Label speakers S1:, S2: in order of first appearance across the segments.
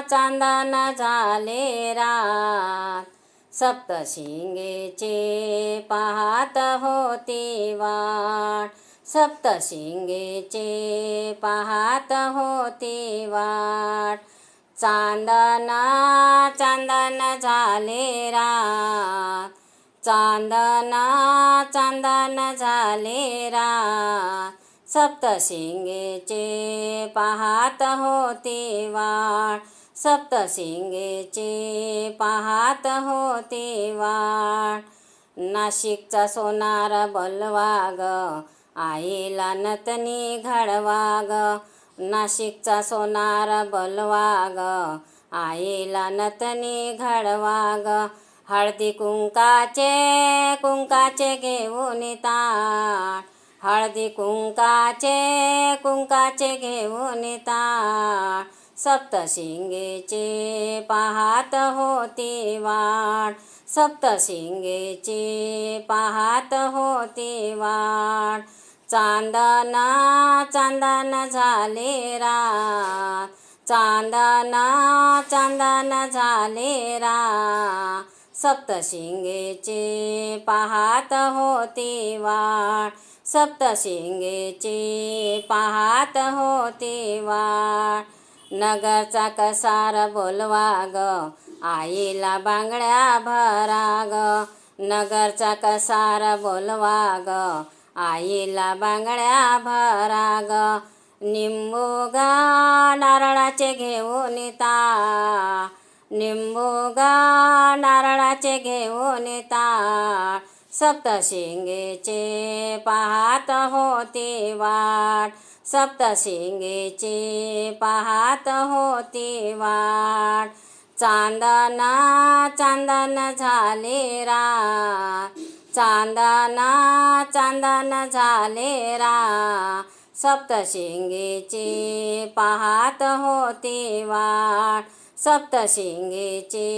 S1: चांदन झाले रात. सप्तशिंगेचे पाहत होती वाट. सप्तशिंगेचे पाहत होती वाट. चांदना चांदन झाले रात. चांदना चांदन झाले रात. सप्तशिंगेचे पाहत होती वाट. सप्तशिंगेचे पाहत होती वाट नाशिकचा सोनार बलवाग आईला नतनी घडवाग. नाशिकचा सोनार बलवाग आईला नतनी घडवाग. हळदी कुंकाचे कुंकाचे घेऊन ताट हळदी कुंकाचे कुंकाचे घेऊन ताट सप्तशिंगेचे पाहत होती वाट सप्तशिंगेचे पाहत होती वाट चांदना चांदन झाले रात चांदना चांदन झाले रा सप्तशिंगेचे पाहत होती वाट सप्तशिंगेचे पाहत होती वाट नगरचा कसार बोलवा ग आईला बांगड्या भरा ग नगरचा कसार बोलवा ग आईला बांगड्या भरा ग निंबू गा नारळाचे घेऊन ता निंबू गा नारळाचे घेऊन ता सप्तशिंगेचे पाहत होती वाट. सप्तशिंगेचे पाहत होती वाट. चांदना चांदन झाले रा. चांदना चांदन झाले रा. सप्तशिंगेचे पाहत होती वाट. सप्तशिंगेचे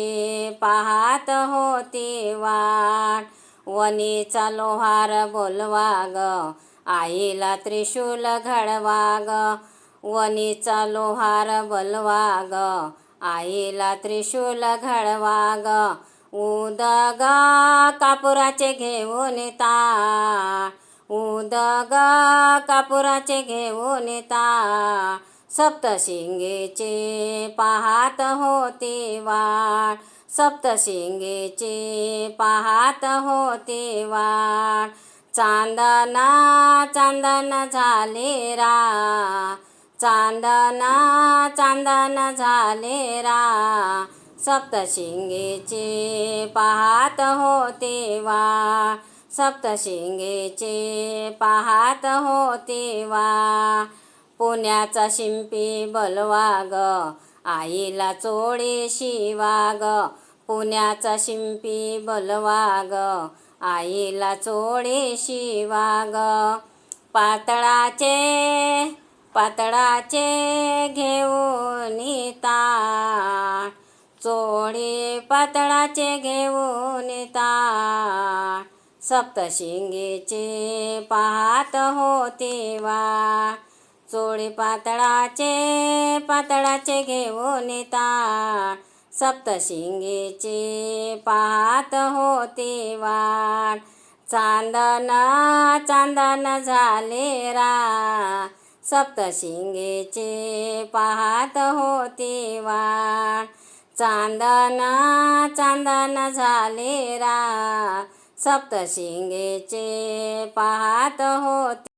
S1: पाहत होती वाट. वनीचा लोहार बोलवा ग. आईला त्रिशूल घडवाग वनीचा लोहार बलवाग. ग आईला त्रिशूल घडवाग उदगा उदग कापुराचे घेऊन ता उदग कापुराचे घेऊन ता सप्तशिंगेचे पाहात होती वाट सप्तशिंगेचे पाहात होती वाट चांदना चांदन झाले रा चांदना चांदन झाले रा सप्तशिंगेचे पाहत होते वा. सप्तशिंगेचे पाहत होते वा. पुण्याचा शिंपी बलवा ग आईला चोळे शिवा ग पुण्याचा शिंपी बलवा ग आईला चोळी शिवा पातळाचे पातळाचे घेऊन ताट चोळी पातळाचे घेऊन ताट सप्तशिंगेचे पाहत होते वा. चोळी पातळाचे पातळाचे घेऊन ताट सप्तशिंगेचे पाहत होते वाट. चांदन चांदन झाले रा. सप्तशिंगेचे पाहत होते वाट. चांदन चांदन झाले रा. सप्तशिंगेचे पाहत होते